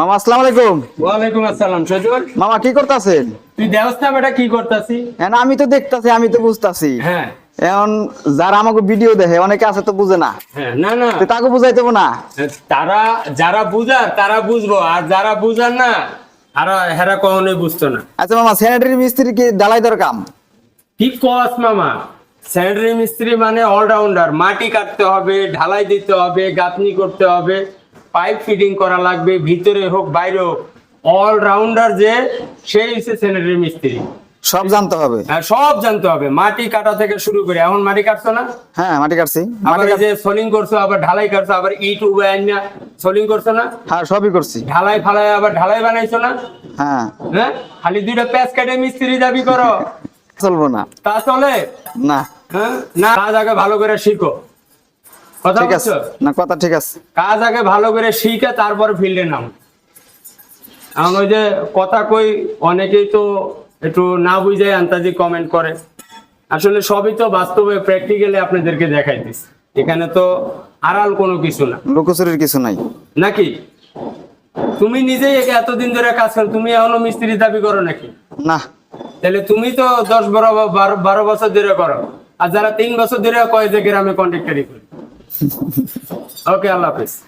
মামা আসসালামু আলাইকুম। ওয়ালাইকুম আসসালাম সজল। মামা কি করতেছেন? তুই দেওস না বেটা কি করতাছি? এখন আমি তো দেখতাছি আমি তো বুঝতাছি। হ্যাঁ। এখন যারা আমাকে ভিডিও দেখে অনেকে আছে তো বুঝে না। হ্যাঁ না না। তাকে বুঝাইতে না। তারা যারা বুঝার তারা বুঝব আর যারা বুঝার না তারা হেরা কখনোই বুঝতো না। আচ্ছা মামা স্যানিটারি মিস্ত্রি কি ডালাই দর কাম? কি কস মামা? স্যানিটারি মিস্ত্রি মানে অলরাউন্ডার মাটি কাটতে হবে ঢালাই দিতে হবে গাঁথনি করতে হবে। পাইপ ফিটিং করা লাগবে ভিতরে হোক বাইরে হোক। অলরাউন্ডার যে সেই হচ্ছে স্যানিটারি মিস্ত্রি। সব জানতে হবে। হ্যাঁ, সব জানতে হবে। মাটি কাটা থেকে শুরু করে এখন মাটি কাটছো না? হ্যাঁ মাটি কাটছি। আবার এই যে সোলিং করছ আবার ঢালাই করছ আবার ইট উবে আইনা সোলিং করছ না? হ্যাঁ সবই করছি। ঢালাই ফালাই আবার ঢালাই বানাইছো না? হ্যাঁ। হ্যাঁ খালি দুইটা প্যাচ কাটে মিস্ত্রি দাবি করো। চলবো না। তা চলে? না। হ্যাঁ না কাজ আগে ভালো করে শিখো। ঠিক আছে। না কথা ঠিক আছে। কাজ আগে ভালো করে শিখে তারপর ফিল্ডে নাম। এখন ওই যে কথা কই অনেকেই তো একটু না বুঝে আন্তাজি কমেন্ট করে। আসলে সবই তো বাস্তবে প্র্যাকটিক্যালি আপনাদেরকে দেখাইতেছি। এখানে তো আড়াল কোনো কিছু না। লুকোচুরির কিছু নাই। নাকি? তুমি নিজেই এতদিন ধরে কাজ করো তুমি এখনও মিস্ত্রি দাবি করো নাকি? না। তাহলে তুমি তো দশ বারো বারো বারো বছর ধরে করো। আর যারা তিন বছর ধরে কয় যে গ্রামে কন্ট্রাক্টারি করি। ok, al lápiz.